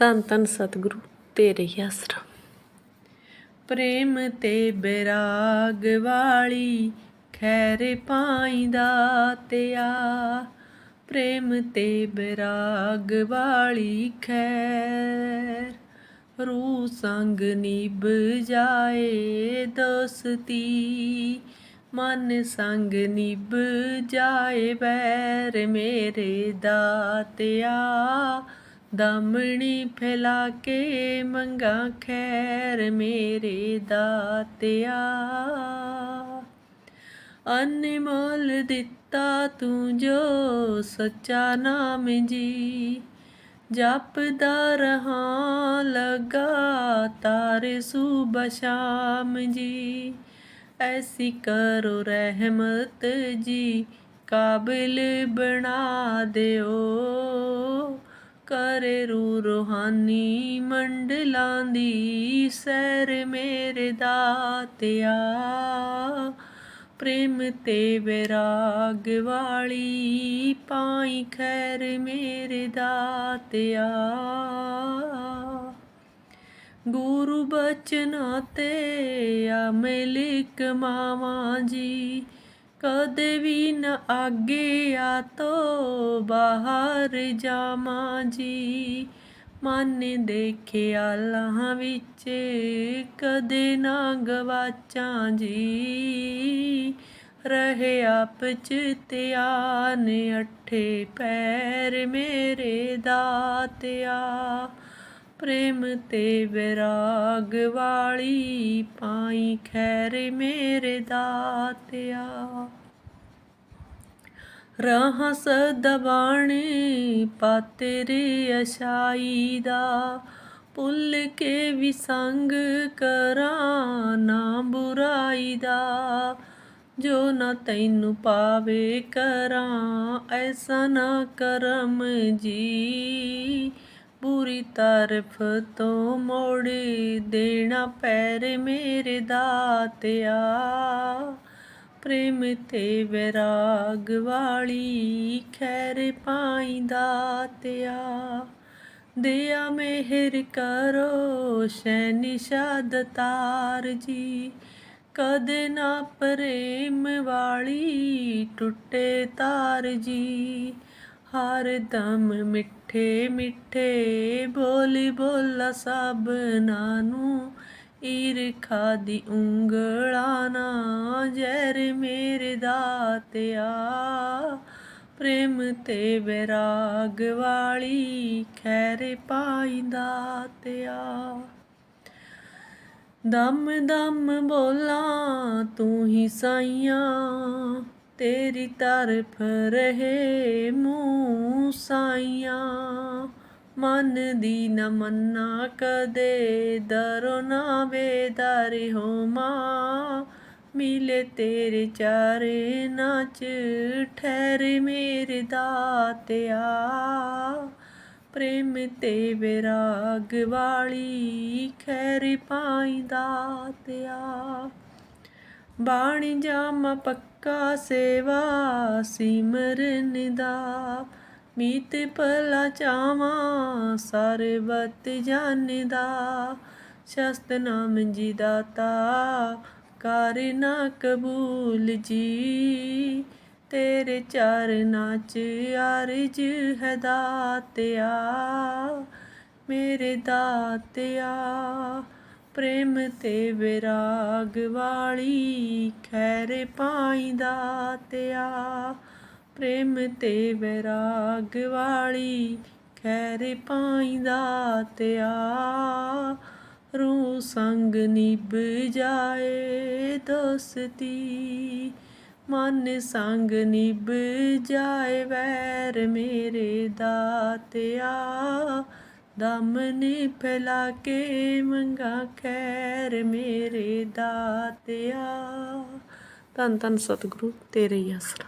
ਧੰਨ ਧੰਨ ਸਤਿਗੁਰੂ, ਤੇਰੇ ਹੀ ਆਸਰਾ। ਪ੍ਰੇਮ ਤੇ ਬਿਰਾਗ ਵਾਲੀ ਖੈਰ ਪਾਈਂਦਾ ਤਿਆ ਪ੍ਰੇਮ ਤੇ ਬਿਰਾਗ ਵਾਲੀ ਖੈਰ ਰੂ ਸੰਗ ਨਿਭ ਜਾਏ ਦੋਸਤੀ। ਮਨ ਸੰਗ ਨਿਭ ਜਾਏ ਬੈਰ ਮੇਰੇ ਦਾਤਿਆ ਦਮਣੀ ਫੈਲਾ ਕੇ ਮੰਗਾ ਖੈਰ ਮੇਰੇ ਦਾਤਿਆ। ਅਨਮੋਲ ਦਿੱਤਾ ਤੂੰ ਜੋ ਸੱਚਾ ਨਾਮ ਜੀ। ਜਪਦਾ ਰਹਾ ਲਗਾ ਤਾਰੇ ਸੁਬਹ ਸ਼ਾਮ ਜੀ। ਐਸੀ ਕਰੋ ਰਹਿਮਤ ਜੀ, ਕਾਬਿਲ ਬਣਾ ਦਿਓ। ਕਰ ਰੂ ਰੋਹਾਨੀ ਮੰਡਲਾਂ ਦੀ ਸੈਰ ਮੇਰੇ ਦਾਤਿਆ। ਪ੍ਰੇਮ ਤੇ ਵਿਰਾਗ ਵਾਲੀ ਪਾਈ ਖੈਰ ਮੇਰੇ ਦਾਤਿਆ। ਗੁਰੂ ਬਚਨਾਂ ਤੇ ਆ ਮਿਲਕ ਮਾਵਾ ਜੀ ਕਦੇ ਵੀ ਨ ਆਗੇ ਆ ਤੋ ਬਾਹਰ ਜਾਮਾ ਜੀ। ਮਨ ਦੇਖਿਆ ਲਾਹਾਂ ਵਿੱਚ ਕਦੇ ਨਾ ਗਵਾਚਾਂ ਜੀ। ਰਹੇ ਆਪ ਚ ਧਿਆਨ, ਅਠੇ ਪੈਰ ਮੇਰੇ ਦਾਤਿਆ। ਪ੍ਰੇਮ ਤੇ ਵਿਰਾਗ ਵਾਲੀ ਪਾਈ ਖੈਰ ਮੇਰੇ ਦਾਤਿਆ। ਰਹਾ ਪਾ ਤੇਰੇ ਅਸ਼ਾਈ ਦਾ, ਭੁੱਲ ਕੇ ਵੀ ਸੰਗ ਕਰਾਂ ਨਾ ਬੁਰਾਈ ਦਾ। ਜੋ ਨਾ ਤੈਨੂੰ ਪਾਵੇ ਕਰਾਂ, ਐਸਾ ਨਾ ਕਰਮ ਜੀ। ਬੁਰੀ ਤਰਫ ਤੋਂ ਮੋੜ ਦੇਣਾ ਪੈਰ ਮੇਰੇ ਦਾਤਿਆ। ਪ੍ਰੇਮ ਤੇ ਵਿਰਾਗ ਵਾਲੀ ਖੈਰ ਪਾਈਂਦਾ ਤਿਆ ਦਿਆ ਮਿਹਰ ਕਰੋ ਸ਼ੈਨਿਸ਼ਾਦ ਤਾਰ ਜੀ। ਕਦੇ ਨਾ ਪ੍ਰੇਮ ਵਾਲੀ ਟੁੱਟੇ ਤਾਰ ਜੀ। ਹਰ ਦਮ ਮਿੱਠੇ ਮਿੱਠੇ ਬੋਲੀ ਬੋਲਾ ਸਭਨਾਂ ਨੂੰ ਈਰਖਾ ਦੀ ਉਂਗਲਾਂ ਨਾ ਜ਼ਹਿਰ ਮੇਰੇ ਦਾਤਿਆ। ਪ੍ਰੇਮ ਤੇ ਵਿਰਾਗ ਵਾਲੀ ਖੈਰ ਪਾਈਂਦਾ ਤਿਆ ਦਮ ਦਮ ਬੋਲਾਂ ਤੂੰ ਹੀ ਸਾਈਆਂ। ਤੇਰੀ ਤਰਫ ਰਹੇ ਮੂੰਹ ਸਾਈਆਂ। ਮਨ ਦੀ ਨ ਮੰਨਾ ਕਦੇ, ਦਰੋ ਨਾ ਬੇਦਰ ਹੋ ਮਾਂ। ਮਿਲੇ ਤੇਰੇ ਚਾਰੇ ਨਾਚ, ਠਹਿਰੇ ਮੇਰੇ ਦਾਤਿਆ। ਪ੍ਰੇਮ ਤੇ ਵਿਰਾਗ ਵਾਲੀ ਖੈਰ ਪਾਈਂਦਾ ਦਾਤਿਆ। ਬਾਣੀ ਜਾਮ ਪੱਕਾ ਸੇਵਾ ਸਿਮਰਨ ਦਾ ਮੀਤ ਭਲਾ ਸਾਰੇ ਸਰਬਤ ਜਾਣਦਾ ਸ਼ਸਤ ਨਾਮ ਜੀ ਦਾਤਾ, ਕਰ ਨਾ ਕਬੂਲ ਜੀ। ਤੇਰੇ ਚਰਨਾਂ ਚ ਅਰਜ ਹੈ ਦਾਤਿਆ, ਮੇਰੇ ਦਾਤਿਆ। ਪ੍ਰੇਮ ਤੇ ਵਿਰਾਗ ਵਾਲੀ ਖੈਰ ਪਾਈਂਦਾ ਤਿਆ। ਪ੍ਰੇਮ ਤੇ ਵਿਰਾਗ ਵਾਲੀ ਖੈਰ ਪਾਈਂਦਾ ਤਿਆ। ਰੂ ਸੰਗ ਨਿਭ ਜਾਏ ਦੋਸਤੀ, ਮਨ ਸੰਗ ਨਿਭ ਜਾਏ ਵੈਰ ਮੇਰੇ ਦਾਤਿਆ ਦਮ ਨੇ ਫੈਲਾ ਕੇ ਮੰਗਾ ਖੈਰ ਮੇਰੇ ਦਾਤਿਆ। ਧੰਨ ਧੰਨ ਸਤਿਗੁਰੂ ਤੇਰੇ ਹੀ ਆਸਰਾ।